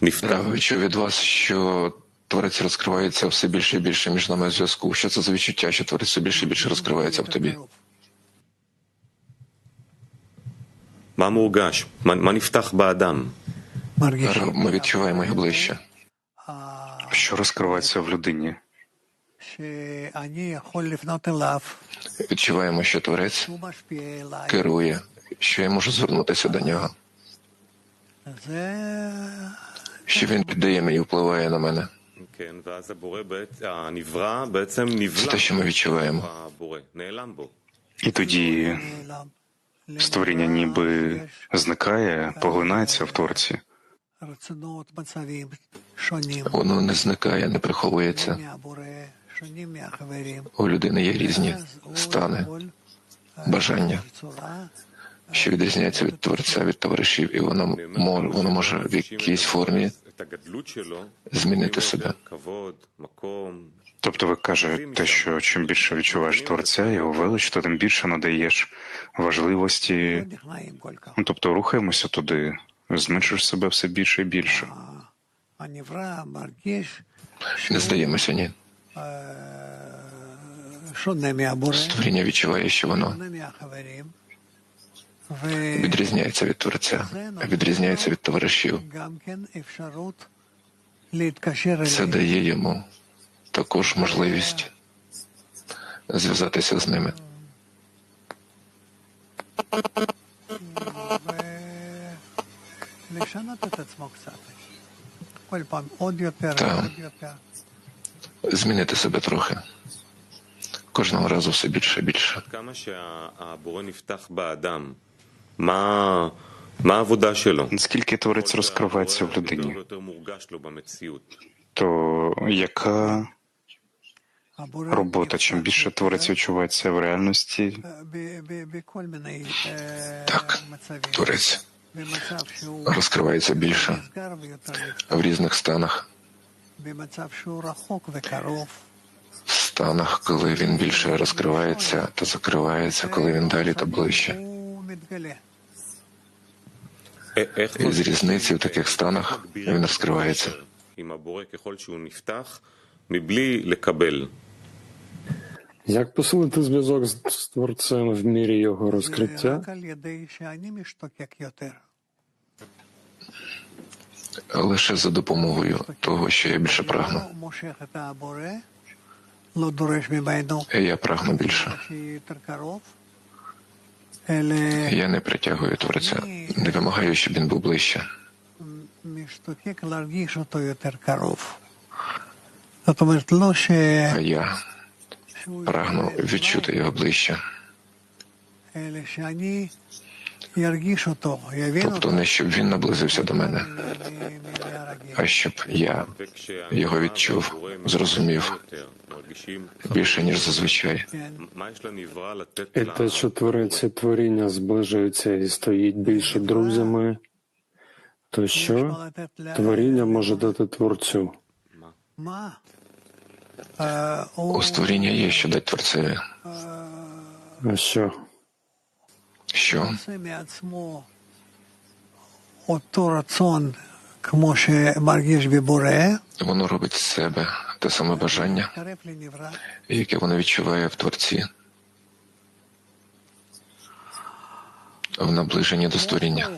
Міфтавичу від вас, що творець розкривається все більше і більше між нами зв'язку. Що це за відчуття, що творець все більше і більше розкривається в тобі? Мамургаш, маніфтах баадам. Ми відчуваємо його ближче. Що розкривається в людині? Відчуваємо, що творець керує, що я можу звернутися до нього що він піддає мені, впливає на мене. Це те, що ми відчуваємо. І тоді створіння ніби зникає, поглинається в творці. Воно не зникає, не приховується. У людини є різні стани, бажання що відрізняється від творця від товаришів, і воно може, воно може в якійсь формі змінити себе. Тобто ви кажете, що чим більше відчуваєш творця, його велич, то тим більше надаєш важливості, ну, тобто рухаємося туди, зменшуєш себе все більше і більше. Не здаємося, ні. Створіння відчуває, що воно відрізняється від Творця, відрізняється від товаришів. Це дає йому також можливість зв'язатися з ними. Та змінити себе трохи. Кожного разу все більше і більше. מה, מה העבודה שלו? Наскільки творець розкривається в יותר людині, ויותר מורגש לו במציאות. то яка הבורא робота? Чим більше творець відчувається в реальності, ב- ב- בכל מיני אה, Так, מצבים. Творець במצב שהוא розкривається більше נסגר ויותר נפתח. в різних станах, במצב שהוא רחוק וקרוב. в станах, коли він більше розкривається та закривається, коли він далі та ближче. Із різниці в таких станах він розкривається. Як посилити зв'язок з творцем в мірі його розкриття? Лише за допомогою того, що я більше прагну. Я прагну більше. Я не притягую Творця, не вимагаю, щоб він був ближче. А я прагну відчути його ближче. Тобто не щоб він наблизився до мене, а щоб я його відчув, зрозумів більше ніж зазвичай. І те, що твориться творіння зближується і стоїть більше друзями, то що творіння може дати творцю? У створіння є що дати творцеві. А що? Що? Воно робить себе те саме бажання, яке вона відчуває в Творці, в наближенні до створіння.